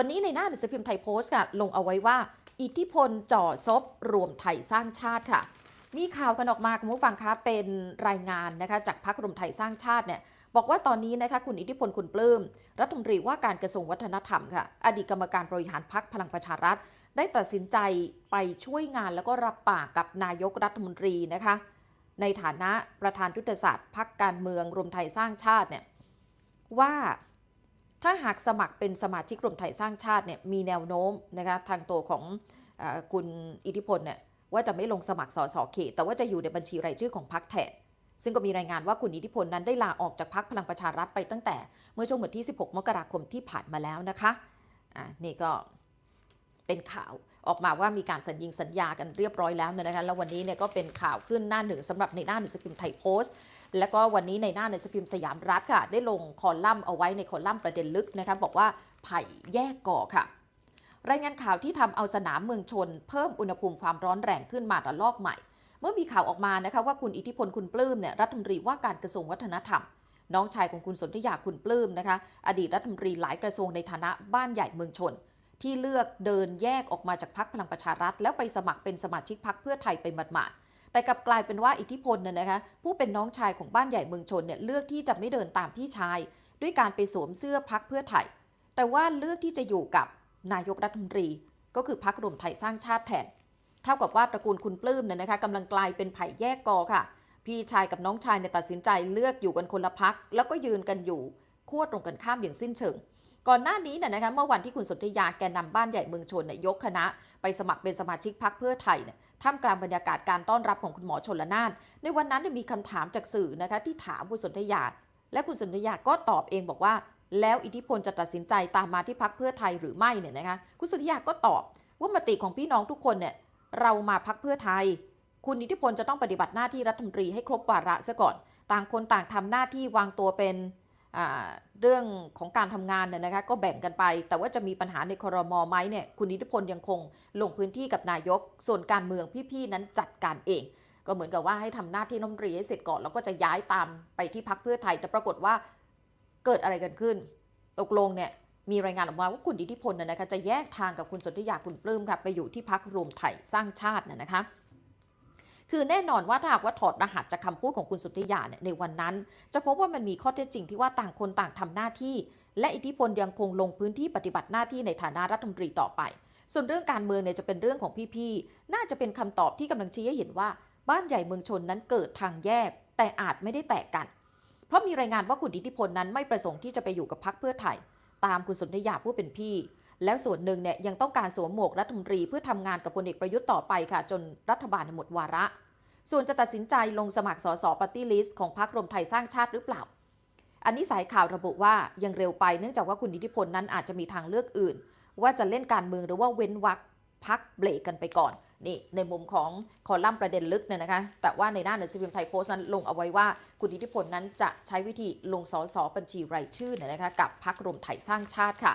วันนี้ในหน้าหนังสือพิมพ์ไทยโพสต์ค่ะลงเอาไว้ว่า อิทธิพลจ่อซบรวมไทยสร้างชาติค่ะ มีข่าวกันออกมาคุณผู้ฟังคะเป็นรายงานนะคะจากพรรครวมไทยสร้างชาติเนี่ยบอกว่าตอนนี้นะคะคุณอิทธิพลคุณปลื้มรัฐมนตรีว่าการกระทรวงวัฒนธรรมค่ะ อดีตกรรมการบริหารพรรคพลังประชารัฐ ได้ตัดสินใจไปช่วยงานแล้วก็รับปากกับนายกรัฐมนตรีนะคะ ในฐานะประธานยุทธศาสตร์พรรคการเมืองรวมไทยสร้างชาติเนี่ยว่า ถ้าหากสมัครเป็นสมาชิกรวมไทยสร้างชาติเนี่ยมีแนวโน้มนะคะทางตัวของอคุณอิทธิพลเนี่ยว่าจะไม่ลงสมัครสสเขตแต่ว่าจะอยู่ในบัญชีรายชื่อของพรรคแทนซึ่งก็มีรายงานว่าคุณอิทธิพลนั้นได้ลาออกจากพรรคพลังประชารัฐไปตั้งแต่เมื่อช่วงวันที่ 16 มกราคมที่ผ่านมาแล้วนะคะ อ่านี่ก็ เป็นข่าวออกมาว่ามีการสัญญิงสัญญากันเรียบร้อยแล้วนะคะแล้ววันนี้เนี่ยก็เป็นข่าวขึ้นหน้าหนึ่งสำหรับในหน้าหนังสือพิมพ์ไทยโพสต์ แล้วก็วันนี้ในหน้าหนังสือพิมพ์สยามรัฐค่ะ ได้ลงคอลัมน์เอาไว้ในคอลัมน์ประเด็นลึกนะคะบอกว่าไผ่แยกก่อค่ะ รายงานข่าวที่ทำเอาสนามเมืองชน เพิ่มอุณหภูมิความร้อนแรงขึ้นมาระลอกใหม่ เมื่อมีข่าวออกมานะคะว่าคุณอิทธิพลคุณปลื้มเนี่ยรัฐมนตรีว่าการกระทรวงวัฒนธรรมน้องชายของคุณสนธยาคุณปลื้มนะคะ อดีตรัฐมนตรีหลายกระทรวงในฐานะบ้านใหญ่เมืองชน ที่เลือกเดินแยกออกมาจากพรรคพลังประชารัฐ แล้วไปสมัครเป็นสมาชิกพรรคเพื่อไทยไปหมาดๆแต่กลับกลายเป็นว่าอิทธิพลเนี่ยนะคะผู้เป็นน้องชายของบ้านใหญ่เมืองชนเนี่ยเลือกที่จะไม่เดินตามพี่ชาย ด้วยการไปสวมเสื้อพรรคเพื่อไทย แต่ว่าเลือกที่จะอยู่กับนายกรัฐมนตรี ก็คือพรรครวมไทยสร้างชาติแทนเท่ากับว่าตระกูลคุณปลื้มเนี่ยนะคะกำลังกลายเป็นไผ่แยกกอค่ะ พี่ชายกับน้องชายเนี่ยตัดสินใจเลือกอยู่กันคนละพัก แล้วก็ยืนกันอยู่ขั้วตรงกันข้ามอย่างสิ้นเชิง ก่อนหน้านี้เนี่ยนะคะเมื่อวันที่คุณสนธยาแกนนำบ้านใหญ่เมืองชนเนี่ยยกคณะ ไปสมัครเป็นสมาชิกพรรคเพื่อไทยเนี่ยท่ามกลางบรรยากาศการต้อนรับของคุณหมอชนละนาน ในวันนั้นเนี่ยมีคำถามจากสื่อนะคะที่ถามคุณสนธยา และคุณสนธยาก็ตอบเองบอกว่า แล้วอิทธิพลจะตัดสินใจตามมาที่พรรคเพื่อไทยหรือไม่เนี่ยนะคะคุณสนธยาก็ตอบว่ามติของพี่น้องทุกคนเนี่ยเรามาพักเพื่อไทย คุณอิทธิพลจะต้องปฏิบัติหน้าที่รัฐมนตรีให้ครบวาระซะก่อน ต่างคนต่างทำหน้าที่วางตัวเป็น เรื่องของการทำงานเนี่ยนะคะก็แบ่งกันไป แต่ว่าจะมีปัญหาในครมไหมเนี่ยคุณอิทธิพลยังคงลงพื้นที่กับนายก ส่วนการเมืองพี่ๆนั้นจัดการเอง ก็เหมือนกับว่าให้ทำหน้าที่รัฐมตรีให้เสร็จก่อนแล้วก็จะย้ายตามไปที่พักเพื่อไทย แต่ปรากฏว่าเกิดอะไรกันขึ้น ตกลงเนี่ยมีรายงานออกมาว่าคุณอิธิพลน่ะนะคะจะแยกทางกับคุณสนธิยาคุณปลื้มค่ะไปอยู่ที่พักรวมไทยสร้างชาติน่ะนะคะ คือแน่นอนว่าถ้าหากว่าถอดรหัสจากคำพูดของคุณสุทธิยาเนี่ยในวันนั้น จะพบว่ามันมีข้อเท็จจริงที่ว่าต่างคนต่างทำหน้าที่ และอิทธิพลยังคงลงพื้นที่ปฏิบัติหน้าที่ในฐานะรัฐมนตรีต่อไป ส่วนเรื่องการเมืองเนี่ยจะเป็นเรื่องของพี่ๆน่าจะเป็นคำตอบที่กำลังชี้ให้เห็นว่า บ้านใหญ่เมืองชนนั้นเกิดทางแยก แต่อาจไม่ได้แตกกัน เพราะมีรายงานว่าคุณอิทธิพลนั้นไม่ประสงค์ที่จะไปอยู่กับพรรคเพื่อไทยตามคุณสนธยาผู้เป็นพี่ แล้วส่วนหนึ่งเนี่ยยังต้องการสวมหมวกรัฐมนตรีเพื่อทำงานกับพลเอกประยุทธ์ต่อไปค่ะ จนรัฐบาลหมดวาระ ส่วนจะตัดสินใจลงสมัครสสปฏิลิสต์ของพรรครวมไทยสร้างชาติหรือเปล่า อันนี้สายข่าวระบุว่ายังเร็วไปเนื่องจากว่าคุณอิทธิพลนั้นอาจจะมีทางเลือกอื่น ว่าจะเล่นการเมืองหรือว่าเว้นวักพักเบรกกันไปก่อนนี่ในมุมของคอลัมน์ประเด็นลึกเนี่ยนะคะ แต่ว่าในหน้าหนังสือพิมพ์ไทยโพสต์นั้นลงเอาไว้ว่าคุณอิทธิพลนั้นจะใช้วิธีลงสสบัญชีรายชื่อเนี่ยนะคะกับพรรครวมไทยสร้างชาติค่ะ